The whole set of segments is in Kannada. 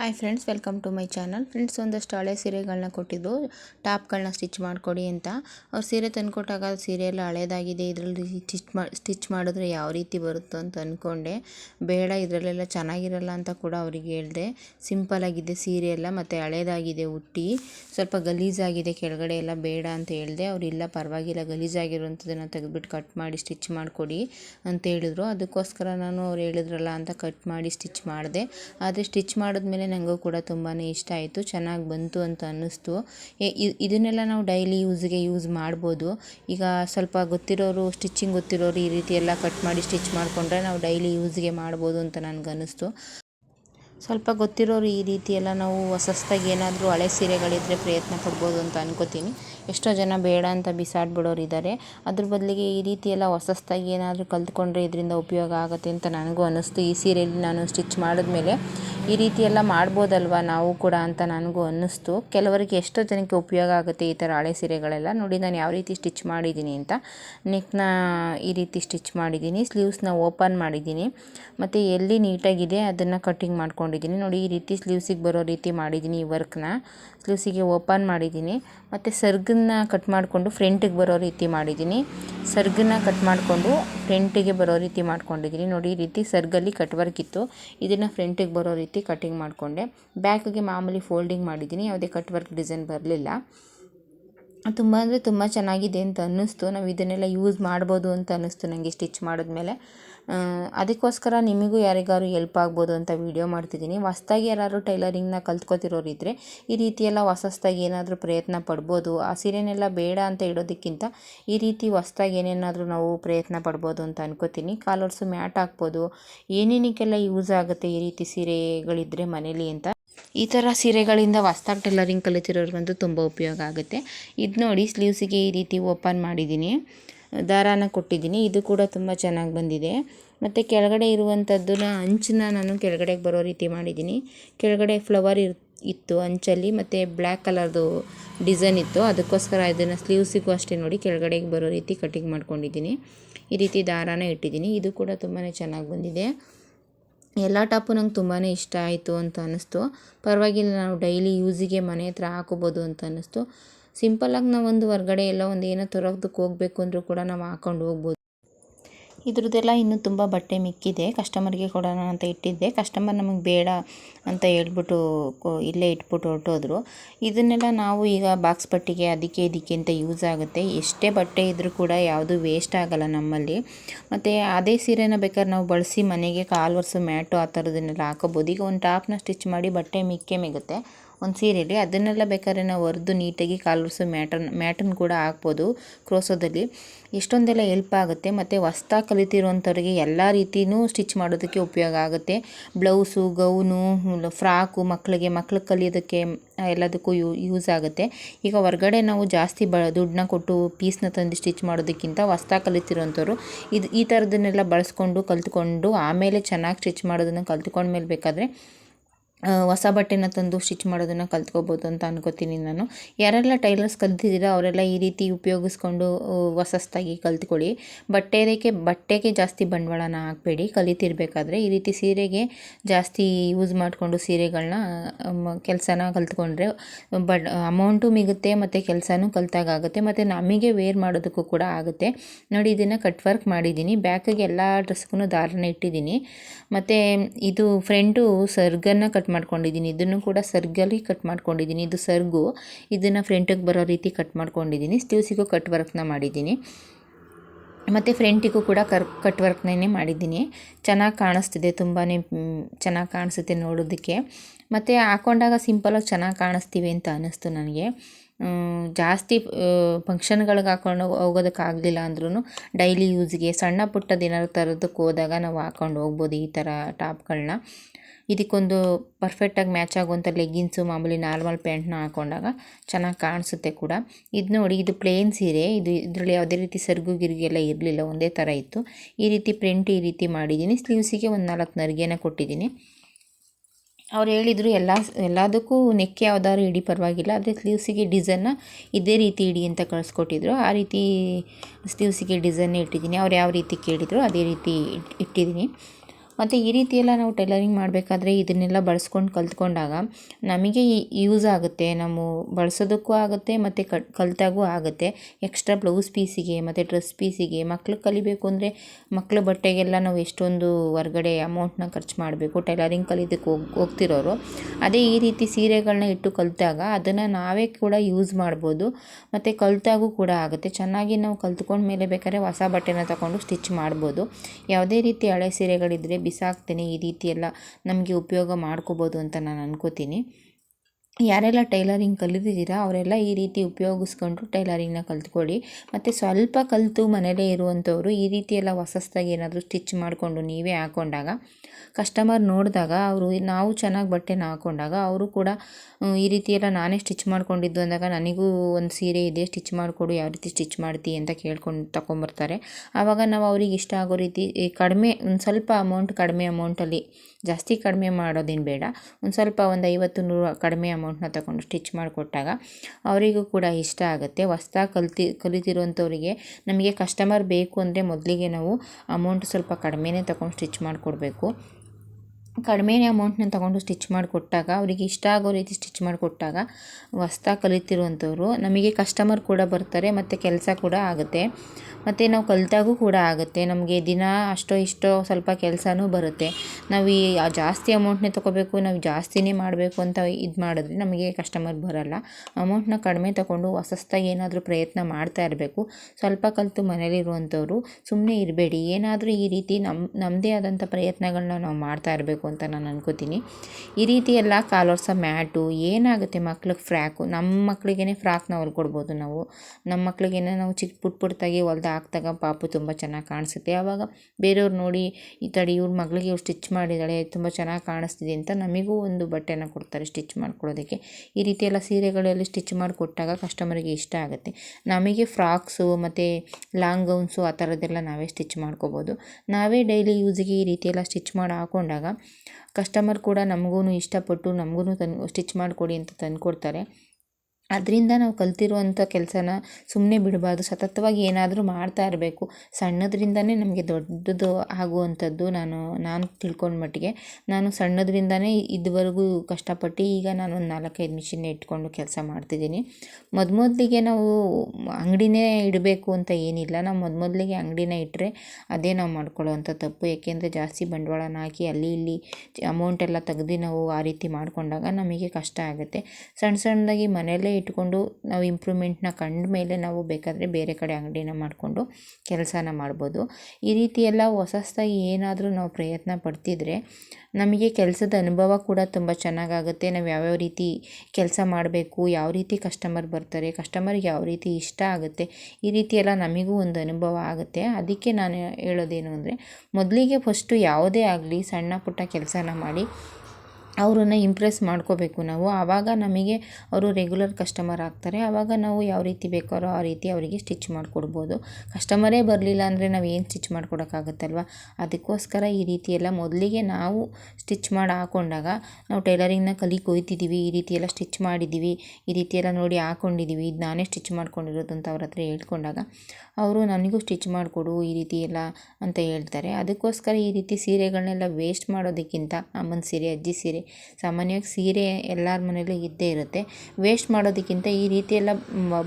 Hi friends welcome to my channel friends ಒಂದಷ್ಟು ಹಳೆ ಸೀರೆಗಳನ್ನ ಕೊಟ್ಟಿದ್ದು. ಟಾಪ್ಗಳನ್ನ ಸ್ಟಿಚ್ ಮಾಡಿಕೊಡಿ ಅಂತ. ಅವ್ರು ಸೀರೆ ತಂದುಕೊಟ್ಟಾಗ ಸೀರೆ ಎಲ್ಲ ಹಳೇದಾಗಿದೆ. ಇದರಲ್ಲಿ ಸ್ಟಿಚ್ ಮಾ ಸ್ಟಿಚ್ ಮಾಡಿದ್ರೆ ಯಾವ ರೀತಿ ಬರುತ್ತೋ ಅಂತ ಅಂದ್ಕೊಂಡೆ ಬೇಡ, ಇದರಲ್ಲೆಲ್ಲ ಚೆನ್ನಾಗಿರಲ್ಲ ಅಂತ ಕೂಡ ಅವ್ರಿಗೆ ಹೇಳಿದೆ. ಸಿಂಪಲಾಗಿದೆ ಸೀರೆ ಎಲ್ಲ, ಮತ್ತು ಹಳೇದಾಗಿದೆ ಹುಟ್ಟಿ ಸ್ವಲ್ಪ ಗಲೀಜಾಗಿದೆ ಕೆಳಗಡೆ ಎಲ್ಲ ಬೇಡ ಅಂತ ಹೇಳಿದೆ. ಅವ್ರು ಇಲ್ಲ, ಪರವಾಗಿಲ್ಲ ಗಲೀಜಾಗಿರುವಂಥದ್ದನ್ನು ತೆಗೆದ್ಬಿಟ್ಟು ಕಟ್ ಮಾಡಿ ಸ್ಟಿಚ್ ಮಾಡಿಕೊಡಿ ಅಂತ ಹೇಳಿದ್ರು. ಅದಕ್ಕೋಸ್ಕರ ನಾನು ಅವ್ರು ಹೇಳಿದ್ರಲ್ಲ ಅಂತ ಕಟ್ ಮಾಡಿ ಸ್ಟಿಚ್ ಮಾಡಿದೆ. ಆದರೆ ಸ್ಟಿಚ್ ಮಾಡಿದ್ಮೇಲೆ ನನಗೂ ಕೂಡ ತುಂಬಾ ಇಷ್ಟ ಆಯಿತು, ಚೆನ್ನಾಗಿ ಬಂತು ಅಂತ ಅನ್ನಿಸ್ತು. ಇದನ್ನೆಲ್ಲ ನಾವು ಡೈಲಿ ಯೂಸ್ಗೆ ಯೂಸ್ ಮಾಡ್ಬೋದು. ಈಗ ಸ್ವಲ್ಪ ಗೊತ್ತಿರೋರು ಸ್ಟಿಚಿಂಗ್ ಗೊತ್ತಿರೋರು ಈ ರೀತಿ ಎಲ್ಲ ಕಟ್ ಮಾಡಿ ಸ್ಟಿಚ್ ಮಾಡಿಕೊಂಡ್ರೆ ನಾವು ಡೈಲಿ ಯೂಸ್ಗೆ ಮಾಡ್ಬೋದು ಅಂತ ನನಗನ್ನಿಸ್ತು. ಸ್ವಲ್ಪ ಗೊತ್ತಿರೋರು ಈ ರೀತಿ ಎಲ್ಲ ನಾವು ಹೊಸಸ್ತಾಗಿ ಏನಾದರೂ ಹಳೆ ಸೀರೆಗಳಿದ್ದರೆ ಪ್ರಯತ್ನ ಪಡ್ಬೋದು ಅಂತ ಅನ್ಕೋತೀನಿ. ಎಷ್ಟೋ ಜನ ಬೇಡ ಅಂತ ಬಿಸಾಡ್ಬಿಡೋರು ಇದ್ದಾರೆ ಅದ್ರ ಬದಲಿಗೆ ಈ ರೀತಿ ಎಲ್ಲ ಏನಾದರೂ ಕಲ್ತ್ಕೊಂಡ್ರೆ ಇದರಿಂದ ಉಪಯೋಗ ಆಗುತ್ತೆ ಅಂತ ನನಗೂ ಅನ್ನಿಸ್ತು. ಈ ಸೀರೆಯಲ್ಲಿ ನಾನು ಸ್ಟಿಚ್ ಮಾಡಿದ್ಮೇಲೆ ಈ ರೀತಿ ಎಲ್ಲ ಮಾಡ್ಬೋದಲ್ವ ನಾವು ಕೂಡ ಅಂತ ನನಗೂ ಅನ್ನಿಸ್ತು. ಕೆಲವರಿಗೆ ಎಷ್ಟೋ ಜನಕ್ಕೆ ಉಪಯೋಗ ಆಗುತ್ತೆ ಈ ಥರ ಹಳೆ ಸೀರೆಗಳೆಲ್ಲ. ನೋಡಿ, ನಾನು ಯಾವ ರೀತಿ ಸ್ಟಿಚ್ ಮಾಡಿದ್ದೀನಿ ಅಂತ. ನೆಕ್ನ ಈ ರೀತಿ ಸ್ಟಿಚ್ ಮಾಡಿದ್ದೀನಿ. ಸ್ಲೀವ್ಸ್ನ ಓಪನ್ ಮಾಡಿದ್ದೀನಿ. ಮತ್ತು ಎಲ್ಲಿ ನೀಟಾಗಿದೆ ಅದನ್ನು ಕಟ್ಟಿಂಗ್ ಮಾಡ್ಕೊಂಡಿದ್ದೀನಿ ನೋಡಿ, ಈ ರೀತಿ ಸ್ಲೀವ್ಸಿಗೆ ಬರೋ ರೀತಿ ಮಾಡಿದ್ದೀನಿ ಈ ವರ್ಕ್ನ. ಸ್ಲೀವ್ಸಿಗೆ ಓಪನ್ ಮಾಡಿದ್ದೀನಿ. ಮತ್ತು ಸರ್ಗನ್ನ ಕಟ್ ಮಾಡಿಕೊಂಡು ಫ್ರಂಟಿಗೆ ಬರೋ ರೀತಿ ಮಾಡಿದ್ದೀನಿ. ಸರ್ಗನ್ನ ಕಟ್ ಮಾಡಿಕೊಂಡು ಫ್ರಂಟಿಗೆ ಬರೋ ರೀತಿ ಮಾಡ್ಕೊಂಡಿದ್ದೀನಿ. ನೋಡಿ, ಈ ರೀತಿ ಸರ್ಗಲ್ಲಿ ಕಟ್ ವರ್ಕ್ ಇತ್ತು. ಇದನ್ನು ಫ್ರಂಟಿಗೆ ಬರೋ ರೀತಿ ಕಟಿಂಗ್ ಮಾಡಿಕೊಂಡೆ. ಬ್ಯಾಕ್ಗೆ ಮಾಮೂಲಿ ಫೋಲ್ಡಿಂಗ್ ಮಾಡಿದ್ದೀನಿ. ಯಾವುದೇ ಕಟ್ ವರ್ಕ್ ಡಿಸೈನ್ ಬರಲಿಲ್ಲ. ತುಂಬ ಅಂದರೆ ತುಂಬ ಚೆನ್ನಾಗಿದೆ ಅಂತ ಅನ್ನಿಸ್ತು. ನಾವು ಇದನ್ನೆಲ್ಲ ಯೂಸ್ ಮಾಡ್ಬೋದು ಅಂತ ಅನ್ನಿಸ್ತು ನನಗೆ ಸ್ಟಿಚ್ ಮಾಡಿದ್ಮೇಲೆ. ಅದಕ್ಕೋಸ್ಕರ ನಿಮಗೂ ಯಾರಿಗಾರು ಎಲ್ಪ್ ಆಗ್ಬೋದು ಅಂತ ವೀಡಿಯೋ ಮಾಡ್ತಿದ್ದೀನಿ. ಹೊಸ್ದಾಗಿ ಯಾರಾದ್ರು ಟೈಲರಿಂಗ್ನ ಕಲ್ತ್ಕೋತಿರೋರು ಇದ್ದರೆ ಈ ರೀತಿಯೆಲ್ಲ ಹೊಸ ಹೊಸ್ದಾಗಿ ಏನಾದರೂ ಪ್ರಯತ್ನ ಪಡ್ಬೋದು. ಆ ಸೀರೆನೆಲ್ಲ ಬೇಡ ಅಂತ ಇಡೋದಕ್ಕಿಂತ ಈ ರೀತಿ ಹೊಸ್ದಾಗಿ ಏನೇನಾದರೂ ನಾವು ಪ್ರಯತ್ನ ಪಡ್ಬೋದು ಅಂತ ಅನ್ಕೋತೀನಿ. ಕಾಲರ್ಸು ಮ್ಯಾಟ್ ಹಾಕ್ಬೋದು ಏನೇನಕ್ಕೆಲ್ಲ ಯೂಸ್ ಆಗುತ್ತೆ ಈ ರೀತಿ ಸೀರೆಗಳಿದ್ದರೆ ಮನೇಲಿ ಅಂತ. ಈ ಥರ ಸೀರೆಗಳಿಂದ ಹೊಸ್ದಾಗಿ ಟೈಲರಿಂಗ್ ಕಲಿತಿರೋರಿಗಂತೂ ತುಂಬ ಉಪಯೋಗ ಆಗುತ್ತೆ. ಇದು ನೋಡಿ ಸ್ಲೀವ್ಸಿಗೆ ಈ ರೀತಿ ಓಪನ್ ಮಾಡಿದ್ದೀನಿ. ದಾರಾನ ಕೊಟ್ಟಿದ್ದೀನಿ. ಇದು ಕೂಡ ತುಂಬ ಚೆನ್ನಾಗಿ ಬಂದಿದೆ. ಮತ್ತು ಕೆಳಗಡೆ ಇರುವಂಥದ್ದನ್ನ ಅಂಚನ್ನ ನಾನು ಕೆಳಗಡೆಗೆ ಬರೋ ರೀತಿ ಮಾಡಿದ್ದೀನಿ. ಕೆಳಗಡೆ ಫ್ಲವರ್ ಇರ್, ಇತ್ತು ಅಂಚಲ್ಲಿ, ಮತ್ತು ಬ್ಲ್ಯಾಕ್ ಕಲರ್ದು ಡಿಸೈನ್ ಇತ್ತು. ಅದಕ್ಕೋಸ್ಕರ ಇದನ್ನು ಸ್ಲೀವ್ಸಿಗೂ ಅಷ್ಟೇ ನೋಡಿ ಕೆಳಗಡೆಗೆ ಬರೋ ರೀತಿ ಕಟ್ಟಿಂಗ್ ಮಾಡ್ಕೊಂಡಿದ್ದೀನಿ. ಈ ರೀತಿ ದಾರಾನ ಇಟ್ಟಿದ್ದೀನಿ. ಇದು ಕೂಡ ತುಂಬಾ ಚೆನ್ನಾಗಿ ಬಂದಿದೆ. ಎಲ್ಲ ಟಾಪು ನಂಗೆ ತುಂಬಾ ಇಷ್ಟ ಆಯಿತು ಅಂತ ಅನ್ನಿಸ್ತು ಪರವಾಗಿಲ್ಲ, ನಾವು ಡೈಲಿ ಯೂಸಿಗೆ ಮನೆ ಹತ್ರ ಹಾಕೋಬೋದು ಅಂತ ಅನ್ನಿಸ್ತು ಸಿಂಪಲ್ಲಾಗಿ ನಾವು ಒಂದು ಹೊರ್ಗಡೆ ಎಲ್ಲ ಒಂದು ಏನೋ ತರೋದಕ್ಕೆ ಹೋಗಬೇಕು ಅಂದರೂ ಕೂಡ ನಾವು ಹಾಕೊಂಡು ಹೋಗ್ಬೋದು. ಇದ್ರದ್ದೆಲ್ಲ ಇನ್ನೂ ತುಂಬ ಬಟ್ಟೆ ಮಿಕ್ಕಿದೆ. ಕಸ್ಟಮರ್ಗೆ ಕೊಡೋಣ ಅಂತ ಇಟ್ಟಿದ್ದೆ. ಕಸ್ಟಮರ್ ನಮಗೆ ಬೇಡ ಅಂತ ಹೇಳ್ಬಿಟ್ಟು ಇಲ್ಲೇ ಇಟ್ಬಿಟ್ಟು ಹೊರಟೋದ್ರು. ಇದನ್ನೆಲ್ಲ ನಾವು ಈಗ ಬಾಕ್ಸ್ ಪಟ್ಟಿಗೆ ಅದಕ್ಕೆ ಇದಕ್ಕೆ ಅಂತ ಯೂಸ್ ಆಗುತ್ತೆ. ಎಷ್ಟೇ ಬಟ್ಟೆ ಇದ್ದರೂ ಕೂಡ ಯಾವುದು ವೇಸ್ಟ್ ಆಗೋಲ್ಲ ನಮ್ಮಲ್ಲಿ. ಮತ್ತು ಅದೇ ಸೀರೆನ ಬೇಕಾದ್ರೆ ನಾವು ಬಳಸಿ ಮನೆಗೆ ಕಾಲು ವರ್ಷ ಮ್ಯಾಟು ಆ ಥರದನ್ನೆಲ್ಲ ಹಾಕೋಬೋದು. ಈಗ ಒಂದು ಟಾಪ್ನ ಸ್ಟಿಚ್ ಮಾಡಿ ಬಟ್ಟೆ ಮಿಕ್ಕೇ ಮಿಗುತ್ತೆ. ಒಂದು ಸೀರೆಯಲ್ಲಿ ಅದನ್ನೆಲ್ಲ ಬೇಕಾದ್ರೆ ನಾವು ಹೊರ್ದು ನೀಟಾಗಿ ಕಾಲರ್ಸು ಮ್ಯಾಟನ್ ಮ್ಯಾಟನ್ ಕೂಡ ಹಾಕ್ಬೋದು ಕ್ರೋಸೋದಲ್ಲಿ. ಎಷ್ಟೊಂದೆಲ್ಲ ಹೆಲ್ಪ್ ಆಗುತ್ತೆ ಮತ್ತು ಹೊಸ್ದಾಗಿ ಕಲಿತಿರುವಂಥವ್ರಿಗೆ ಎಲ್ಲ ರೀತಿಯೂ ಸ್ಟಿಚ್ ಮಾಡೋದಕ್ಕೆ ಉಪಯೋಗ ಆಗುತ್ತೆ. ಬ್ಲೌಸು, ಗೌನು, ಫ್ರಾಕು ಮಕ್ಕಳಿಗೆ ಮಕ್ಳಿಗೆ ಕಲಿಯೋದಕ್ಕೆ ಎಲ್ಲದಕ್ಕೂ ಯೂಸ್ ಆಗುತ್ತೆ. ಈಗ ಹೊರಗಡೆ ನಾವು ಜಾಸ್ತಿ ಬ, ದುಡ್ಡನ್ನ ಕೊಟ್ಟು ಪೀಸ್ನ ತಂದು ಸ್ಟಿಚ್ ಮಾಡೋದಕ್ಕಿಂತ ಹೊಸ್ದಾಗಿ ಕಲಿತಿರೋಂಥವ್ರು ಇದು ಈ ಥರದನ್ನೆಲ್ಲ ಬಳಸ್ಕೊಂಡು ಕಲಿತ್ಕೊಂಡು ಆಮೇಲೆ ಚೆನ್ನಾಗಿ ಸ್ಟಿಚ್ ಮಾಡೋದನ್ನು ಕಲ್ತ್ಕೊಂಡ್ಮೇಲೆ ಬೇಕಾದರೆ ಹೊಸ ಬಟ್ಟೆನ ತಂದು ಸ್ಟಿಚ್ ಮಾಡೋದನ್ನು ಕಲ್ತ್ಕೋಬೋದು ಅಂತ ಅನ್ಕೋತೀನಿ ನಾನು. ಯಾರೆಲ್ಲ ಟೈಲರ್ಸ್ ಕಲ್ತಿದ್ದೀರೋ ಅವರೆಲ್ಲ ಈ ರೀತಿ ಉಪಯೋಗಿಸ್ಕೊಂಡು ಹೊಸಸ್ತಾಗಿ ಕಲ್ತ್ಕೊಳ್ಳಿ. ಬಟ್ಟೆಗೆ ಬಟ್ಟೆಗೆ ಜಾಸ್ತಿ ಬಂಡವಾಳನ ಹಾಕಬೇಡಿ. ಕಲಿತಿರ್ಬೇಕಾದ್ರೆ ಈ ರೀತಿ ಸೀರೆಗೆ ಜಾಸ್ತಿ ಯೂಸ್ ಮಾಡಿಕೊಂಡು ಸೀರೆಗಳನ್ನ ಕೆಲಸನ ಕಲ್ತ್ಕೊಂಡ್ರೆ ಬಡ್, ಅಮೌಂಟು ಮಿಗುತ್ತೆ ಮತ್ತು ಕೆಲಸನೂ ಕಲ್ತಾಗುತ್ತೆ ಮತ್ತು ನಮಗೆ ವೇರ್ ಮಾಡೋದಕ್ಕೂ ಕೂಡ ಆಗುತ್ತೆ. ನೋಡಿ, ಇದನ್ನು ಕಟ್ ವರ್ಕ್ ಮಾಡಿದ್ದೀನಿ. ಬ್ಯಾಕಿಗೆ ಎಲ್ಲ ಡ್ರೆಸ್ಗೂ ದಾರನ ಇಟ್ಟಿದ್ದೀನಿ. ಮತ್ತು ಇದು ಫ್ರೆಂಡು ಸರ್ಗನ್ನು ಕಟ್ ಮಾಡ್ಕೊಂಡಿದ್ದೀನಿ. ಇದನ್ನು ಕೂಡ ಸರ್ಗಲ್ಲಿ ಕಟ್ ಮಾಡ್ಕೊಂಡಿದ್ದೀನಿ. ಇದು ಸರ್ಗು. ಇದನ್ನು ಫ್ರಂಟಿಗೆ ಬರೋ ರೀತಿ ಕಟ್ ಮಾಡ್ಕೊಂಡಿದ್ದೀನಿ. ಸ್ಟೀವ್ಸಿಗೂ ಕಟ್ ವರ್ಕ್ನ ಮಾಡಿದ್ದೀನಿ. ಮತ್ತು ಫ್ರೆಂಟಿಗೂ ಕೂಡ ಕರ್ ಕಟ್ ವರ್ಕ್ನೇ ಮಾಡಿದ್ದೀನಿ. ಚೆನ್ನಾಗಿ ಕಾಣಿಸ್ತಿದೆ ತುಂಬಾ ಚೆನ್ನಾಗಿ ಕಾಣಿಸುತ್ತೆ ನೋಡೋದಕ್ಕೆ. ಮತ್ತು ಹಾಕೊಂಡಾಗ ಸಿಂಪಲಾಗಿ ಚೆನ್ನಾಗಿ ಕಾಣಿಸ್ತೀವಿ ಅಂತ ಅನ್ನಿಸ್ತು ನನಗೆ. ಜಾಸ್ತಿ ಫಂಕ್ಷನ್ಗಳಿಗೆ ಹಾಕೊಂಡು ಹೋಗೋದಕ್ಕಾಗಲಿಲ್ಲ ಅಂದ್ರೂ ಡೈಲಿ ಯೂಸ್ಗೆ ಸಣ್ಣ ಪುಟ್ಟದ ಏನಾದ್ರು ತರೋದಕ್ಕೆ ಹೋದಾಗ ನಾವು ಹಾಕೊಂಡು ಹೋಗ್ಬೋದು ಈ ಥರ ಟಾಪ್ಗಳನ್ನ ಇದಕ್ಕೊಂದು ಪರ್ಫೆಕ್ಟಾಗಿ ಮ್ಯಾಚ್ ಆಗುವಂಥ ಲೆಗ್ಗಿನ್ಸು ಮಾಮೂಲಿ ನಾರ್ಮಲ್ ಪ್ಯಾಂಟ್ನ ಹಾಕೊಂಡಾಗ ಚೆನ್ನಾಗಿ ಕಾಣಿಸುತ್ತೆ ಕೂಡ. ಇದು ನೋಡಿ, ಇದು ಪ್ಲೇನ್ ಸೀರೆ. ಇದು ಇದರಲ್ಲಿ ಯಾವುದೇ ರೀತಿ ಸರ್ಗು ಗಿರ್ಗಿ ಎಲ್ಲ ಇರಲಿಲ್ಲ, ಒಂದೇ ಥರ ಇತ್ತು. ಈ ರೀತಿ ಪ್ರಿಂಟ್ ಈ ರೀತಿ ಮಾಡಿದ್ದೀನಿ. ಸ್ಲೀವ್ಸಿಗೆ ಒಂದು ನಾಲ್ಕು ನರಿಗೆನ ಕೊಟ್ಟಿದ್ದೀನಿ. ಅವ್ರು ಹೇಳಿದರು, ಎಲ್ಲ ಎಲ್ಲದಕ್ಕೂ ನೆಕ್ಕೆ ಯಾವ್ದಾದ್ರು ಇಡಿ, ಪರವಾಗಿಲ್ಲ. ಆದರೆ ಸ್ಲೀವ್ಸಿಗೆ ಡಿಸೈನ್ನ ಇದೇ ರೀತಿ ಇಡಿ ಅಂತ ಕಳಿಸ್ಕೊಟ್ಟಿದ್ರು. ಆ ರೀತಿ ಸ್ಲೀವ್ಸಿಗೆ ಡಿಸೈನ್ ಇಟ್ಟಿದ್ದೀನಿ. ಅವ್ರು ಯಾವ ರೀತಿ ಕೇಳಿದ್ರು, ಅದೇ ರೀತಿ ಇಟ್ಟಿದ್ದೀನಿ. ಮತ್ತು ಈ ರೀತಿಯೆಲ್ಲ ನಾವು ಟೈಲರಿಂಗ್ ಮಾಡಬೇಕಾದ್ರೆ ಇದನ್ನೆಲ್ಲ ಬಳಸ್ಕೊಂಡು ಕಲ್ತ್ಕೊಂಡಾಗ ನಮಗೆ ಯೂಸ್ ಆಗುತ್ತೆ ನಾವು ಬಳಸೋದಕ್ಕೂ ಆಗುತ್ತೆ ಮತ್ತು ಕಟ್ ಕಲಿತಾಗೂ ಆಗುತ್ತೆ. ಎಕ್ಸ್ಟ್ರಾ ಬ್ಲೌಸ್ ಪೀಸಿಗೆ ಮತ್ತು ಡ್ರೆಸ್ ಪೀಸಿಗೆ ಮಕ್ಳು ಕಲಿಬೇಕು ಅಂದರೆ ಮಕ್ಳ ಬಟ್ಟೆಗೆಲ್ಲ ನಾವು ಎಷ್ಟೊಂದು ಹೊರ್ಗಡೆ ಅಮೌಂಟ್ನ ಖರ್ಚು ಮಾಡಬೇಕು, ಟೈಲರಿಂಗ್ ಕಲಿಯೋದಕ್ಕೆ ಹೋಗಿ, ಹೋಗ್ತಿರೋರು. ಅದೇ ಈ ರೀತಿ ಸೀರೆಗಳನ್ನ ಇಟ್ಟು ಕಲಿತಾಗ ಅದನ್ನು ನಾವೇ ಕೂಡ ಯೂಸ್ ಮಾಡ್ಬೋದು, ಮತ್ತು ಕಲಿತಾಗೂ ಕೂಡ ಆಗುತ್ತೆ. ಚೆನ್ನಾಗಿ ನಾವು ಕಲ್ತ್ಕೊಂಡ ಮೇಲೆ ಬೇಕಾದ್ರೆ ಹೊಸ ಬಟ್ಟೆನ ತಗೊಂಡು ಸ್ಟಿಚ್ ಮಾಡ್ಬೋದು. ಯಾವುದೇ ರೀತಿ ಹಳೆ ಸೀರೆಗಳಿದ್ದರೆ ಬಿಸಾಕ್ತೇನೆ ಈ ರೀತಿ ಎಲ್ಲ ನಮಗೆ ಉಪಯೋಗ ಮಾಡ್ಕೋಬೋದು ಅಂತ ನಾನು ಅನ್ಕೋತೀನಿ. ಯಾರೆಲ್ಲ ಟೈಲರಿಂಗ್ ಕಲಿತಿದ್ದೀರಾ ಅವರೆಲ್ಲ ಈ ರೀತಿ ಉಪಯೋಗಿಸ್ಕೊಂಡು ಟೈಲರಿಂಗ್ನ ಕಲ್ತ್ಕೊಳ್ಳಿ. ಮತ್ತು ಸ್ವಲ್ಪ ಕಲಿತು ಮನೇಲೇ ಇರುವಂಥವರು ಈ ರೀತಿ ಎಲ್ಲ ಹೊಸಸ್ದಾಗಿ ಏನಾದರೂ ಸ್ಟಿಚ್ ಮಾಡಿಕೊಂಡು ನೀವೇ ಹಾಕ್ಕೊಂಡಾಗ ಕಸ್ಟಮರ್ ನೋಡಿದಾಗ ಅವರು ನಾವು ಚೆನ್ನಾಗಿ ಬಟ್ಟೆನ ಹಾಕ್ಕೊಂಡಾಗ ಅವರು ಕೂಡ ಈ ರೀತಿ ಎಲ್ಲ ನಾನೇ ಸ್ಟಿಚ್ ಮಾಡ್ಕೊಂಡಿದ್ದು ಅಂದಾಗ ನನಗೂ ಒಂದು ಸೀರೆ ಇದೆ ಸ್ಟಿಚ್ ಮಾಡಿಕೊಡು, ಯಾವ ರೀತಿ ಸ್ಟಿಚ್ ಮಾಡ್ತಿ ಅಂತ ಕೇಳ್ಕೊಂಡು ತಗೊಂಬರ್ತಾರೆ ಆವಾಗ ನಾವು ಅವ್ರಿಗೆ ಇಷ್ಟ ಆಗೋ ರೀತಿ ಕಡಿಮೆ, ಒಂದು ಸ್ವಲ್ಪ ಅಮೌಂಟ್ ಕಡಿಮೆ ಅಮೌಂಟಲ್ಲಿ ಜಾಸ್ತಿ ಕಡಿಮೆ ಮಾಡೋದೇನು ಬೇಡ, ಒಂದು ಸ್ವಲ್ಪ ಒಂದು ಐವತ್ತು, ನೂರು ಕಡಿಮೆ ಅಮೌಂಟ್ನ ತಗೊಂಡು ಸ್ಟಿಚ್ ಮಾಡಿಕೊಟ್ಟಾಗ ಅವರಿಗೂ ಕೂಡ ಇಷ್ಟ ಆಗುತ್ತೆ. ಹೊಸ್ದಾಗಿ ಕಲ್ತಿ ಕಲಿತಿರುವಂಥವ್ರಿಗೆ ನಮಗೆ ಕಸ್ಟಮರ್ ಬೇಕು ಅಂದರೆ ಮೊದಲಿಗೆ ನಾವು ಅಮೌಂಟ್ ಸ್ವಲ್ಪ ಕಡಿಮೆನೇ ತಗೊಂಡು ಸ್ಟಿಚ್ ಮಾಡಿಕೊಡ್ಬೇಕು. ಕಡಿಮೆನೇ ಅಮೌಂಟ್ನ ತಗೊಂಡು ಸ್ಟಿಚ್ ಮಾಡಿಕೊಟ್ಟಾಗ, ಅವರಿಗೆ ಇಷ್ಟ ಆಗೋ ರೀತಿ ಸ್ಟಿಚ್ ಮಾಡಿಕೊಟ್ಟಾಗ ಹೊಸ್ದಾಗಿ ಕಲಿತಿರುವಂಥವ್ರು ನಮಗೆ ಕಸ್ಟಮರ್ ಕೂಡ ಬರ್ತಾರೆ, ಮತ್ತು ಕೆಲಸ ಕೂಡ ಆಗುತ್ತೆ. ಮತ್ತು ನಾವು ಕಲಿತಾಗೂ ಕೂಡ ಆಗುತ್ತೆ. ನಮಗೆ ದಿನ ಅಷ್ಟೋ ಇಷ್ಟೋ ಸ್ವಲ್ಪ ಕೆಲಸನೂ ಬರುತ್ತೆ. ನಾವು ಈ ಜಾಸ್ತಿ ಅಮೌಂಟ್ನೇ ತೊಗೋಬೇಕು, ನಾವು ಜಾಸ್ತಿನೇ ಮಾಡಬೇಕು ಅಂತ ಇದು ಮಾಡಿದ್ರೆ ನಮಗೆ ಕಸ್ಟಮರ್ ಬರೋಲ್ಲ. ಅಮೌಂಟ್ನ ಕಡಿಮೆ ತಗೊಂಡು ಹೊಸಸ್ತಾಗಿ ಏನಾದರೂ ಪ್ರಯತ್ನ ಮಾಡ್ತಾ ಇರಬೇಕು. ಸ್ವಲ್ಪ ಕಲಿತು ಮನೇಲಿರುವಂಥವ್ರು ಸುಮ್ಮನೆ ಇರಬೇಡಿ. ಏನಾದರೂ ಈ ರೀತಿ ನಮ್ಮ ನಮ್ಮದೇ ಆದಂಥ ಪ್ರಯತ್ನಗಳನ್ನ ನಾವು ಮಾಡ್ತಾ ಇರಬೇಕು. ಅಂತ ನಾನು ಅನ್ಕೋತೀನಿ. ಈ ರೀತಿ ಎಲ್ಲ ಕಾಲರ್ಸ ಮ್ಯಾಟು, ಏನಾಗುತ್ತೆ ಮಕ್ಳಿಗೆ ಫ್ರಾಕು ನಮ್ಮ ಮಕ್ಳಿಗೇ ಫ್ರಾಕ್ನ ಹೊಲ್ಕೊಡ್ಬೋದು ನಾವು. ನಮ್ಮ ಮಕ್ಳಿಗೇನೆ ನಾವು ಚಿಕ್ಕ ಪುಟ್ ಪುಟ್ಟಾಗಿ ಹೊಲ್ದು ಹಾಕ್ದಾಗ ಪಾಪು ತುಂಬ ಚೆನ್ನಾಗಿ ಕಾಣಿಸುತ್ತೆ. ಆವಾಗ ಬೇರೆಯವ್ರು ನೋಡಿ, ಈ ತಡಿ ಇವ್ರ ಮಗಳಿಗೆ ಇವ್ರು ಸ್ಟಿಚ್ ಮಾಡಿದ್ದಾಳೆ ತುಂಬ ಚೆನ್ನಾಗಿ ಕಾಣಿಸ್ತಿದೆ ಅಂತ ನಮಗೂ ಒಂದು ಬಟ್ಟೆನ ಕೊಡ್ತಾರೆ ಸ್ಟಿಚ್ ಮಾಡ್ಕೊಳ್ಳೋದಕ್ಕೆ ಈ ರೀತಿ ಎಲ್ಲ ಸೀರೆಗಳಲ್ಲಿ ಸ್ಟಿಚ್ ಮಾಡಿ ಕೊಟ್ಟಾಗ ಕಸ್ಟಮರಿಗೆ ಇಷ್ಟ ಆಗುತ್ತೆ. ನಮಗೆ ಫ್ರಾಕ್ಸು ಮತ್ತು ಲಾಂಗ್ ಗೌನ್ಸು ಆ ಥರದ್ದೆಲ್ಲ ನಾವೇ ಸ್ಟಿಚ್ ಮಾಡ್ಕೋಬೋದು. ನಾವೇ ಡೈಲಿ ಯೂಸಿಗೆ ಈ ರೀತಿ ಎಲ್ಲ ಸ್ಟಿಚ್ ಮಾಡಿ ಹಾಕ್ಕೊಂಡಾಗ ಕಸ್ಟಮರ್ ಕೂಡ ನಮಗೂ ಇಷ್ಟಪಟ್ಟು ನಮಗೂ ತಂದು ಸ್ಟಿಚ್ ಮಾಡಿಕೊಡಿ ಅಂತ ತಂದುಕೊಡ್ತಾರೆ. ಅದರಿಂದ ನಾವು ಕಲ್ತಿರುವಂಥ ಕೆಲಸನ ಸುಮ್ಮನೆ ಬಿಡಬಾರ್ದು. ಸತತವಾಗಿ ಏನಾದರೂ ಮಾಡ್ತಾ ಇರಬೇಕು. ಸಣ್ಣದ್ರಿಂದನೇ ನಮಗೆ ದೊಡ್ಡದು ಆಗುವಂಥದ್ದು ನಾನು ನಾನು ತಿಳ್ಕೊಂಡ ಮಟ್ಟಿಗೆ. ನಾನು ಸಣ್ಣದ್ರಿಂದನೇ ಇದುವರೆಗೂ ಕಷ್ಟಪಟ್ಟು ಈಗ ನಾನು ಒಂದು ನಾಲ್ಕೈದು ಮಿಷಿನ್ ಇಟ್ಕೊಂಡು ಕೆಲಸ ಮಾಡ್ತಿದ್ದೀನಿ. ಮೊದಮೊದಲಿಗೆ ನಾವು ಅಂಗಡಿನೇ ಇಡಬೇಕು ಅಂತ ಏನಿಲ್ಲ. ನಾವು ಮೊದಮೊದಲಿಗೆ ಅಂಗಡಿನ ಇಟ್ಟರೆ ಅದೇ ನಾವು ಮಾಡ್ಕೊಳ್ಳೋವಂಥ ತಪ್ಪು. ಏಕೆಂದರೆ ಜಾಸ್ತಿ ಬಂಡವಾಳನ ಹಾಕಿ ಅಲ್ಲಿ ಇಲ್ಲಿ ಅಮೌಂಟ್ ಎಲ್ಲ ತೆಗ್ದು ನಾವು ಆ ರೀತಿ ಮಾಡಿಕೊಂಡಾಗ ನಮಗೆ ಕಷ್ಟ ಆಗುತ್ತೆ. ಸಣ್ಣ ಸಣ್ಣದಾಗಿ ಮನೆಯಲ್ಲೇ ಇಟ್ಕೊಂಡು ನಾವು ಇಂಪ್ರೂವ್ಮೆಂಟ್ನ ಕಂಡ ಮೇಲೆ ನಾವು ಬೇಕಾದರೆ ಬೇರೆ ಕಡೆ ಅಂಗಡಿನ ಮಾಡಿಕೊಂಡು ಕೆಲಸನ ಮಾಡ್ಬೋದು. ಈ ರೀತಿ ಎಲ್ಲ ಹೊಸ ಹೊಸ್ದಾಗಿ ಏನಾದರೂ ನಾವು ಪ್ರಯತ್ನ ಪಡ್ತಿದ್ರೆ ನಮಗೆ ಕೆಲಸದ ಅನುಭವ ಕೂಡ ತುಂಬ ಚೆನ್ನಾಗಾಗುತ್ತೆ. ನಾವು ಯಾವ್ಯಾವ ರೀತಿ ಕೆಲಸ ಮಾಡಬೇಕು, ಯಾವ ರೀತಿ ಕಸ್ಟಮರ್ ಬರ್ತಾರೆ ಕಸ್ಟಮರ್ಗೆ ಯಾವ ರೀತಿ ಇಷ್ಟ ಆಗುತ್ತೆ, ಈ ರೀತಿ ಎಲ್ಲ ನಮಗೂ ಒಂದು ಅನುಭವ ಆಗುತ್ತೆ. ಅದಕ್ಕೆ ನಾನು ಹೇಳೋದೇನು ಅಂದರೆ ಮೊದಲಿಗೆ ಫಸ್ಟು ಯಾವುದೇ ಆಗಲಿ ಸಣ್ಣ ಪುಟ್ಟ ಕೆಲಸನ ಮಾಡಿ ಅವ್ರನ್ನ ಇಂಪ್ರೆಸ್ ಮಾಡ್ಕೋಬೇಕು ನಾವು. ಆವಾಗ ನಮಗೆ ಅವರು ರೆಗ್ಯುಲರ್ ಕಸ್ಟಮರ್ ಆಗ್ತಾರೆ. ಆವಾಗ ನಾವು ಯಾವ ರೀತಿ ಬೇಕಾರೋ ಆ ರೀತಿ ಅವರಿಗೆ ಸ್ಟಿಚ್ ಮಾಡಿಕೊಡ್ಬೋದು. ಕಸ್ಟಮರೇ ಬರಲಿಲ್ಲ ಅಂದರೆ ನಾವು ಏನು ಸ್ಟಿಚ್ ಮಾಡ್ಕೊಡೋಕ್ಕಾಗತ್ತಲ್ವ? ಅದಕ್ಕೋಸ್ಕರ ಈ ರೀತಿ ಎಲ್ಲ ಮೊದಲಿಗೆ ನಾವು ಸ್ಟಿಚ್ ಮಾಡಿ ಹಾಕೊಂಡಾಗ ನಾವು ಟೈಲರಿಂಗ್ನ ಕಲಿ ಕೊಯ್ತಿದ್ದೀವಿ ಈ ರೀತಿ ಎಲ್ಲ ಸ್ಟಿಚ್ ಮಾಡಿದ್ದೀವಿ ಈ ರೀತಿ ನೋಡಿ ಹಾಕೊಂಡಿದ್ದೀವಿ ಇದು ನಾನೇ ಸ್ಟಿಚ್ ಮಾಡ್ಕೊಂಡಿರೋದು ಅಂತ ಅವ್ರ ಹತ್ರ ಹೇಳ್ಕೊಂಡಾಗ ಅವರು ನನಗೂ ಸ್ಟಿಚ್ ಮಾಡಿಕೊಡು ಈ ರೀತಿ ಎಲ್ಲ ಅಂತ ಹೇಳ್ತಾರೆ. ಅದಕ್ಕೋಸ್ಕರ ಈ ರೀತಿ ಸೀರೆಗಳನ್ನೆಲ್ಲ ವೇಸ್ಟ್ ಮಾಡೋದಕ್ಕಿಂತ ಅಮ್ಮನ ಸೀರೆ, ಅಜ್ಜಿ ಸೀರೆ ಸಾಮಾನ್ಯವಾಗಿ ಸೀರೆ ಎಲ್ಲರ ಮನೇಲೂ ಇದ್ದೇ ಇರುತ್ತೆ. ವೇಸ್ಟ್ ಮಾಡೋದಕ್ಕಿಂತ ಈ ರೀತಿ ಎಲ್ಲ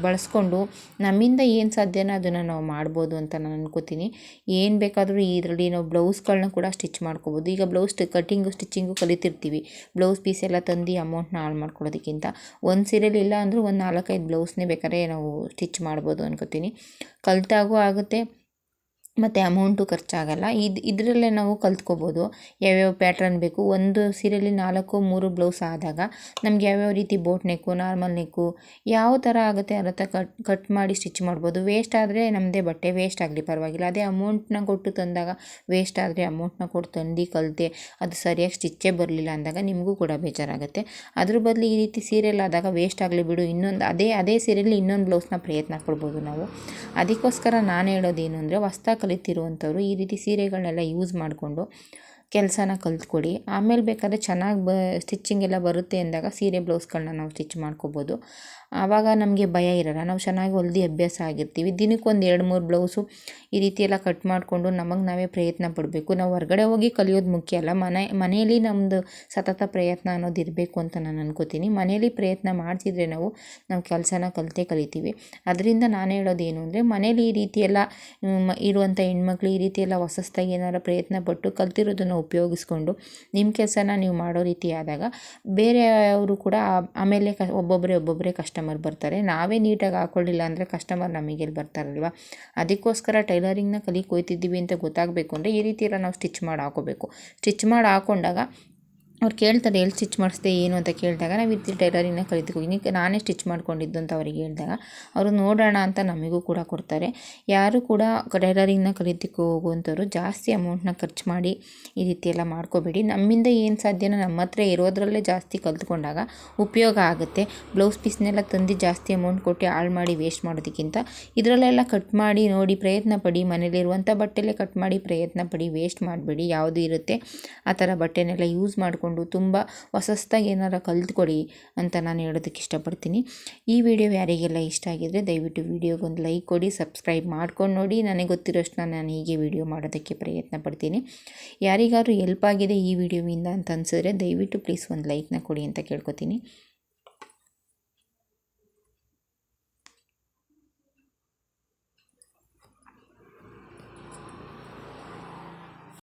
ಬಳಸ್ಕೊಂಡು ನಮ್ಮಿಂದ ಏನು ಸಾಧ್ಯನೋ ಅದನ್ನು ನಾವು ಮಾಡ್ಬೋದು ಅಂತ ನಾನು ಅನ್ಕೋತೀನಿ. ಏನು ಬೇಕಾದರೂ ಇದರಲ್ಲಿ ನಾವು ಬ್ಲೌಸ್ಗಳನ್ನ ಕೂಡ ಸ್ಟಿಚ್ ಮಾಡ್ಕೋಬೋದು. ಈಗ ಬ್ಲೌಸ್ ಕಟ್ಟಿಂಗು ಸ್ಟಿಚಿಂಗು ಕಲಿತಿರ್ತೀವಿ. ಬ್ಲೌಸ್ ಪೀಸ್ ಎಲ್ಲ ತಂದು ಅಮೌಂಟ್ನ ಹಾಳು ಮಾಡ್ಕೊಳ್ಳೋದಕ್ಕಿಂತ. ಒಂದು ಸೀರೆಯಲ್ಲಿ ಇಲ್ಲ ಅಂದರೂ ಒಂದು ನಾಲ್ಕೈದು ಬ್ಲೌಸ್ನೇ ಬೇಕಾದ್ರೆ ನಾವು ಸ್ಟಿಚ್ ಮಾಡ್ಬೋದು ಅನ್ಕೋತೀನಿ. ಕಲಿತಾಗೂ ಆಗುತ್ತೆ. ಮತ್ತು ಅಮೌಂಟು ಖರ್ಚಾಗಲ್ಲ. ಇದು, ಇದರಲ್ಲೇ ನಾವು ಕಲ್ತ್ಕೋಬೋದು ಯಾವ್ಯಾವ ಪ್ಯಾಟ್ರನ್ ಬೇಕು. ಒಂದು ಸೀರೆಯಲ್ಲಿ ನಾಲ್ಕು, ಮೂರು ಬ್ಲೌಸ್ ಆದಾಗ ನಮ್ಗೆ ಯಾವ್ಯಾವ ರೀತಿ ಬೋಟ್ ನೆಕ್ಕು ನಾರ್ಮಲ್ ನೆಕ್ಕು ಯಾವ ಥರ ಆಗುತ್ತೆ ಆ ಥರ ಕಟ್ ಕಟ್ ಮಾಡಿ ಸ್ಟಿಚ್ ಮಾಡ್ಬೋದು. ವೇಸ್ಟ್ ಆದರೆ ನಮ್ಮದೇ ಬಟ್ಟೆ ವೇಸ್ಟ್ ಆಗಲಿ ಪರವಾಗಿಲ್ಲ. ಅದೇ ಅಮೌಂಟ್ನ ಕೊಟ್ಟು ತಂದಾಗ ವೇಸ್ಟ್ ಆದರೆ ಅಮೌಂಟ್ನ ಕೊಟ್ಟು ತಂದು ಕಲಿತೆ ಅದು ಸರಿಯಾಗಿ ಸ್ಟಿಚ್ಚೇ ಬರಲಿಲ್ಲ ಅಂದಾಗ ನಿಮಗೂ ಕೂಡ ಬೇಜಾರಾಗುತ್ತೆ. ಅದ್ರ ಬದಲು ಈ ರೀತಿ ಸೀರೆಯಲ್ಲಿ ಆದಾಗ ವೇಸ್ಟ್ ಆಗಲಿ ಬಿಡು. ಇನ್ನೊಂದು, ಅದೇ ಅದೇ ಸೀರೆಯಲ್ಲಿ ಇನ್ನೊಂದು ಬ್ಲೌಸ್ನ ಪ್ರಯತ್ನ ಪಡ್ಬೋದು ನಾವು. ಅದಕ್ಕೋಸ್ಕರ ನಾನು ಹೇಳೋದೇನು ಅಂದರೆ ಹೊಸ್ದಾಗಿ ಕಲಿತಿರುವಂಥವ್ರು ಈ ರೀತಿ ಸೀರೆಗಳನ್ನೆಲ್ಲ ಯೂಸ್ ಮಾಡಿಕೊಂಡು ಕೆಲಸನ ಕಲ್ತ್ಕೊಡಿ. ಆಮೇಲೆ ಬೇಕಾದರೆ ಚೆನ್ನಾಗಿ ಬ ಸ್ಟಿಚ್ಚಿಂಗ್ ಎಲ್ಲ ಬರುತ್ತೆ ಅಂದಾಗ ಸೀರೆ ಬ್ಲೌಸ್ಗಳನ್ನ ನಾವು ಸ್ಟಿಚ್ ಮಾಡ್ಕೋಬೋದು. ಆವಾಗ ನಮಗೆ ಭಯ ಇರಲ್ಲ. ನಾವು ಚೆನ್ನಾಗಿ ಹೊಲ್ದು ಅಭ್ಯಾಸ ಆಗಿರ್ತೀವಿ. ದಿನಕ್ಕೊಂದು ಎರಡು ಮೂರು ಬ್ಲೌಸು ಈ ರೀತಿ ಎಲ್ಲ ಕಟ್ ಮಾಡಿಕೊಂಡು ನಮಗೆ ನಾವೇ ಪ್ರಯತ್ನ ಪಡಬೇಕು. ನಾವು ಹೊರ್ಗಡೆ ಹೋಗಿ ಕಲಿಯೋದು ಮುಖ್ಯ ಅಲ್ಲ. ಮನೆ ಮನೆಯಲ್ಲಿ ನಮ್ಮದು ಸತತ ಪ್ರಯತ್ನ ಅನ್ನೋದು ಇರಬೇಕು ಅಂತ ನಾನು ಅನ್ಕೋತೀನಿ. ಮನೆಯಲ್ಲಿ ಪ್ರಯತ್ನ ಮಾಡ್ತಿದ್ರೆ ನಾವು ನಾವು ಕೆಲಸನ ಕಲಿತೇ ಕಲಿತೀವಿ. ಅದರಿಂದ ನಾನು ಹೇಳೋದು ಏನು ಅಂದರೆ ಮನೇಲಿ ಈ ರೀತಿ ಎಲ್ಲ ಮ್, ಇರುವಂಥ ಹೆಣ್ಮಕ್ಳು ಈ ರೀತಿ ಎಲ್ಲ ಹೊಸಸ್ತಾಗಿ ಏನಾರು ಪ್ರಯತ್ನ ಪಟ್ಟು ಕಲ್ತಿರೋದನ್ನು ಉಪಯೋಗಿಸ್ಕೊಂಡು ನಿಮ್ಮ ಕೆಲಸನ ನೀವು ಮಾಡೋ ರೀತಿ ಆದಾಗ ಬೇರೆಯವರು ಕೂಡ ಆಮೇಲೆ ಕ, ಒಬ್ಬೊಬ್ಬರೇ ಒಬ್ಬೊಬ್ಬರೇ ಕಸ್ಟಮರ್ ಬರ್ತಾರೆ. ನಾವೇ ನೀಟಾಗಿ ಹಾಕ್ಕೊಳ್ಳಿಲ್ಲ ಅಂದರೆ ಕಸ್ಟಮರ್ ನಮಗೆ ಎಲ್ಲಿ ಬರ್ತಾರಲ್ವ? ಅದಕ್ಕೋಸ್ಕರ ಟೈಲರಿಂಗ್ನ ಕಲಿ ಹೋಯ್ತಿದ್ದೀವಿ ಅಂತ ಗೊತ್ತಾಗಬೇಕು ಅಂದರೆ ಈ ರೀತಿ ಎಲ್ಲ ನಾವು ಸ್ಟಿಚ್ ಮಾಡಿ ಹಾಕೋಬೇಕು. ಸ್ಟಿಚ್ ಮಾಡಿ ಹಾಕೊಂಡಾಗ ಅವ್ರು ಕೇಳ್ತಾರೆ, ಎಲ್ಲಿ ಸ್ಟಿಚ್ ಮಾಡಿಸಿದೆ, ಏನು ಅಂತ ಕೇಳಿದಾಗ ನಾವು ಇದು ಟೈಲರಿಂಗ್ನ ಇನ್ನಕ್ಕೆ ನಾನೇ ಸ್ಟಿಚ್ ಮಾಡ್ಕೊಂಡಿದ್ದು ಅಂತ ಅವರಿಗೆ ಹೇಳಿದಾಗ ಅವರು ನೋಡೋಣ ಅಂತ ನಮಗೂ ಕೂಡ ಕೊಡ್ತಾರೆ. ಯಾರು ಕೂಡ ಟೈಲರಿಂಗ್ನ ಕಲಿತಿಕೋ ಹೋಗುವಂಥವ್ರು ಜಾಸ್ತಿ ಅಮೌಂಟ್ನ ಖರ್ಚು ಮಾಡಿ ಈ ರೀತಿ ಎಲ್ಲ ಮಾಡ್ಕೋಬೇಡಿ. ನಮ್ಮಿಂದ ಏನು ಸಾಧ್ಯನೋ ನಮ್ಮ ಹತ್ರ ಇರೋದ್ರಲ್ಲೇ ಜಾಸ್ತಿ ಕಲಿತ್ಕೊಂಡಾಗ ಉಪಯೋಗ ಆಗುತ್ತೆ. ಬ್ಲೌಸ್ ಪೀಸ್ನೆಲ್ಲ ತಂದು ಜಾಸ್ತಿ ಅಮೌಂಟ್ ಕೊಟ್ಟು ಹಾಳು ಮಾಡಿ ವೇಸ್ಟ್ ಮಾಡೋದಕ್ಕಿಂತ ಇದರಲ್ಲೆಲ್ಲ ಕಟ್ ಮಾಡಿ ನೋಡಿ ಪ್ರಯತ್ನ ಪಡಿ. ಮನೇಲಿರುವಂಥ ಬಟ್ಟೆಲ್ಲೇ ಕಟ್ ಮಾಡಿ ಪ್ರಯತ್ನ ಪಡಿ. ವೇಸ್ಟ್ ಮಾಡಬೇಡಿ. ಯಾವುದು ಇರುತ್ತೆ ಆ ಥರ ಬಟ್ಟೆನೆಲ್ಲ ಯೂಸ್ ಮಾಡಿಕೊಂಡು ತುಂಬ ಹೊಸಸ್ತಾಗಿ ಏನಾರ ಕಲ್ತ್ಕೊಳ್ಳಿ ಅಂತ ನಾನು ಹೇಳೋದಕ್ಕೆ ಇಷ್ಟಪಡ್ತೀನಿ. ಈ ವಿಡಿಯೋ ಯಾರಿಗೆಲ್ಲ ಇಷ್ಟ ಆಗಿದ್ರೆ ದಯವಿಟ್ಟು ವಿಡಿಯೋಗೊಂದು ಲೈಕ್ ಕೊಡಿ, ಸಬ್ಸ್ಕ್ರೈಬ್ ಮಾಡ್ಕೊಂಡು ನೋಡಿ. ನನಗೆ ಗೊತ್ತಿರೋಷ್ಟು ನಾನು ಹೀಗೆ ವಿಡಿಯೋ ಮಾಡೋದಕ್ಕೆ ಪ್ರಯತ್ನ ಪಡ್ತೀನಿ. ಯಾರಿಗಾದ್ರೂ ಹೆಲ್ಪ್ ಆಗಿದೆ ಈ ವಿಡಿಯೋವಿಂದ ಅಂತ ಅನಿಸಿದ್ರೆ ದಯವಿಟ್ಟು ಪ್ಲೀಸ್ ಒಂದು ಲೈಕ್ನ ಕೊಡಿ ಅಂತ ಕೇಳ್ಕೊತೀನಿ.